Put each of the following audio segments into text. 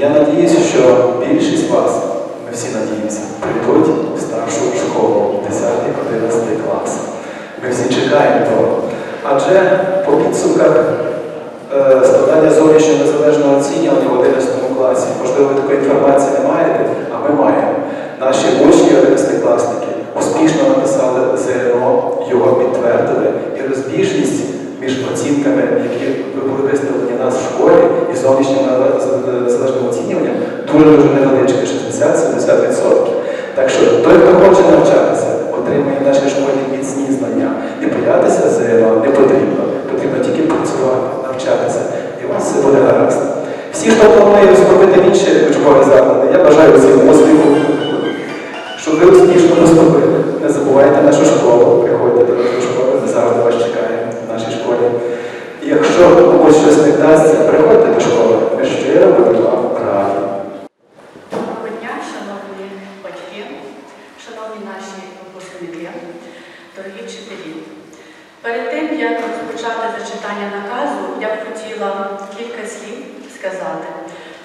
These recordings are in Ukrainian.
я надіюся, що більшість вас, ми всі надіємося, прийдуть в старшу школу, 10-11 клас. Ми всі чекаємо того. Адже по підсумках е, складання зовнішнього незалежного оцінювання в 11 класі. Можливо, ви такої інформації не маєте, а ми маємо. Наші учні 11-класники успішно написали ЗНО, його підтвердили. І розбіжність між оцінками, які були виставлені нас в школі, і зовнішнім нале- незалежним оцінюванням, дуже-дуже невеличке, 60-70%. Так що той, хто хоче навчатися, отримує в нашій школі міцні знання. І боятися ЗНО не потрібно. Потрібно тільки працювати, навчатися. І у вас все буде гаразд. Всі, хто планує вступити інші учбові заклади, я бажаю всім успіху, щоб ви успішно поступили. Не забувайте нашу школу, приходьте до нашої школи, ми завжди вас чекаємо в нашій школі. І якщо комусь щось не вдасться, приходьте до щиро будемо вам. Доброго дня, шановні батьки, шановні наші випускники, дорогі вчителі. Перед тим, як розпочати зачитання наказу, я б хотіла кілька слів сказати.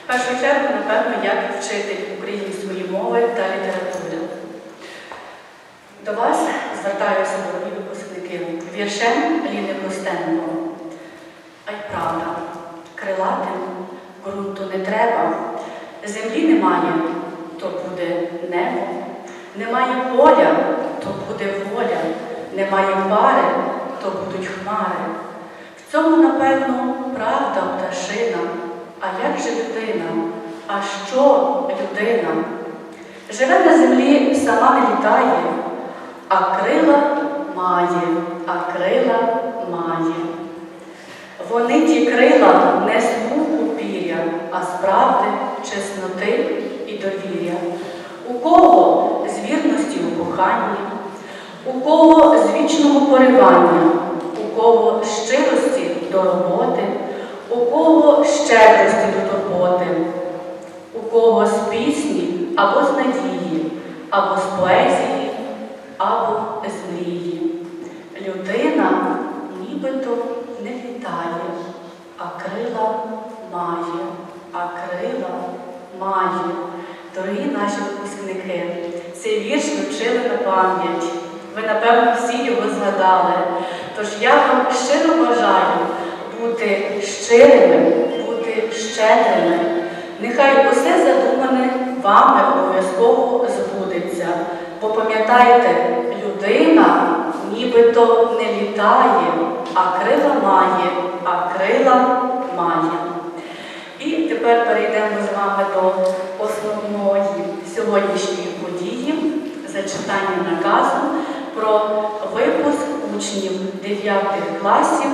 В першу чергу, напевно, як вчитель української мови та літератури. До вас звертаюся, дорогі випускники, віршем Ліни Костенко. А й правда, крилатим ґрунту не треба. Землі немає, то буде небо. Немає поля, то буде воля. Немає пари, то будуть хмари. В цьому, напевно, правда пташина. А як же людина? А що людина? Живе на землі, сама не літає, а крила має, а крила має. Вони ті крила не з пір'я, а з правди, чесноти і довір'я. У кого з вірності у коханні, у кого з вічного поривання, у кого щирості до роботи, у кого щедрості до турботи, у кого з пісні або з надії, або з поезії, або з мрії. Людина нібито не літає, а крила має, а крила має. Дорогі наші випускники, цей вірш ми вчили на пам'ять. Ви, напевно, всі його згадали. Тож я вам щиро бажаю бути щирими, бути щедрими. Нехай усе задумане вами обов'язково збудеться. Бо пам'ятайте, людина нібито не літає, а крила має, а крила має. Тепер перейдемо з вами до основної сьогоднішньої події зачитання наказу про випуск учнів 9 класів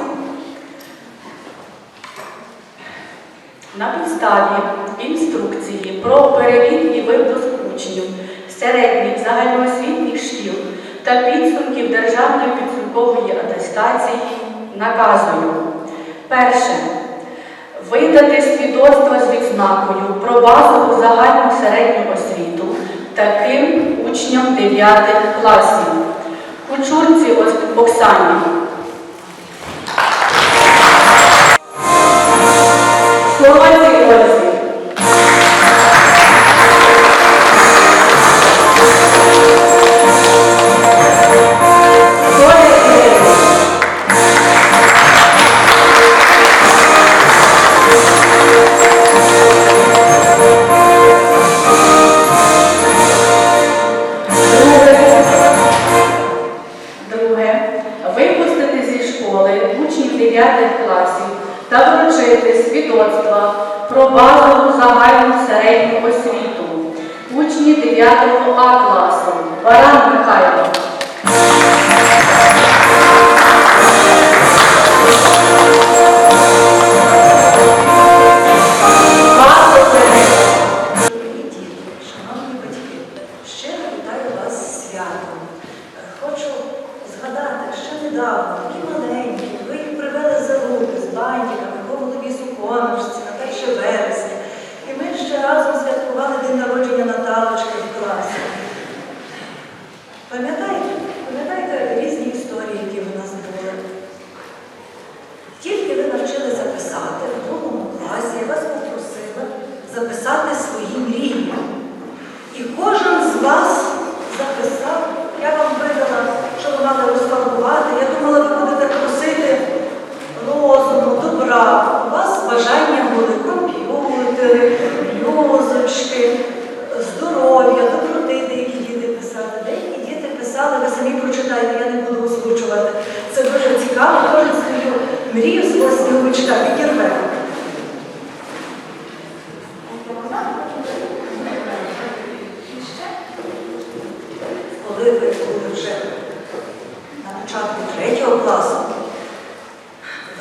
на підставі інструкції про перевід і випуск учнів середніх загальноосвітніх шкіл та підсумків державної підсумкової атестації наказую. Перше. Видати свідоцтво з відзнакою про базову загальну середню освіту таким учням 9 класів. Кучурці Оксані.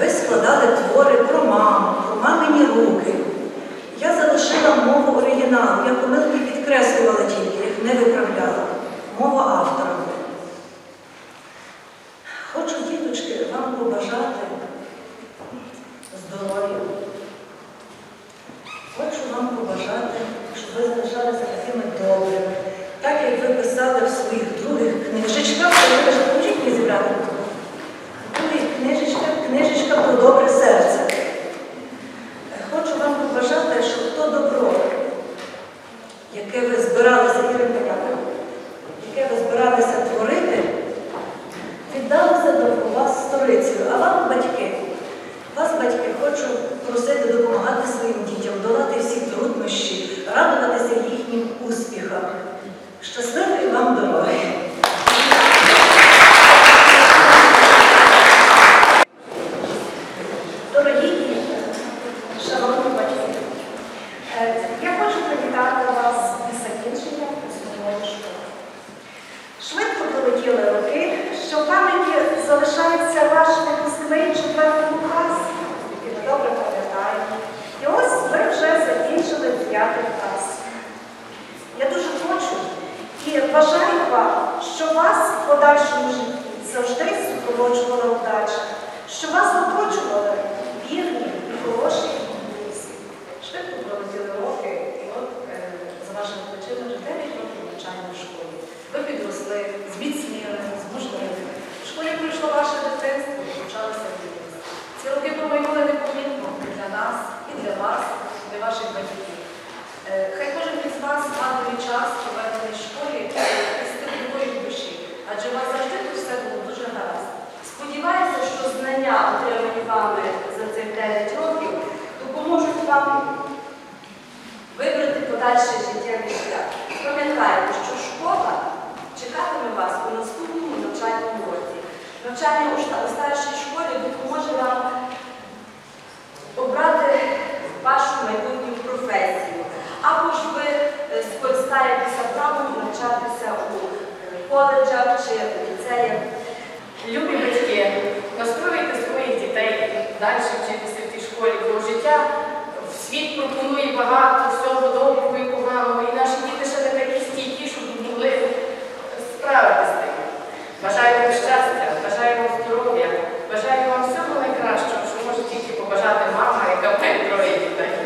Ви складали твори про маму, про мамині руки. Я залишила мову оригіналу, я помилки підкреслювала тільки, їх не виправляла. Мова автора. Хочу, діточки, вам побажати здоров'я. Хочу вам побажати, щоб ви залишалися такими добрими. Так як ви писали в своїх других книжечках, то ви ж поможіть мені зібрати. Других книжечках, книжечка про добре серце. Хочу вам побажати, щоб то добро, яке ви збиралися, Ірина, дякую, яке ви збиралися творити, віддалося до вас сторицею. А вам, батьки, вас, батьки, хочу просити допомагати своїм дітям, долати всі труднощі, радуватися їхнім успіхам. Щасливої вам дороги! Дорогі діти, шановні батьки, е, я хочу привітати вас із закінченням основної школи. Швидко пролетіли роки, що в пам'яті залишається ваш випускний четвертому класі, який ви добре пам'ятаєте. І ось ви вже закінчили 9 клас. Я дуже хочу і бажаю вам, що вас в подальшому житті завжди супроводжувала вдача, що вас оточували вірні і хороші друзі. Швидко пролетіли роки, і от е, за вашими плечима вже 9 років навчання в школі. Ви підросли, зміцніли, змужніли. В школі пройшло ваше дитинство, і почалося дитинство. Ці роки промайнули непомітно для нас, і для вас, і для ваших батьків. Е, Хай кожен із вас згадує час, проведений в школі, адже вас завжди тут все було дуже гаразд. Сподіваюся, що знання, отримані вами за цих 9 років, допоможуть вам вибрати подальше життєвий шлях. Пам'ятайте, що школа чекатиме вас у наступному навчальному році. Навчання у шта- у старшій школі допоможе вам обрати вашу майбутню професію. Або ж ви е, скористаєтеся правом навчатися у е, коледжах чи ліцеях. Любі батьки, настроюйте своїх дітей далі вчитися в тій школі, бо життя в світ пропонує багато всього доброго і поганого, і наші діти ще не такі стійкі, щоб могли справитися з тим. Бажаю щастя, бажаю вам здоров'я, бажаю вам всього найкращого, що може тільки побажати мама, яка має троє дітей.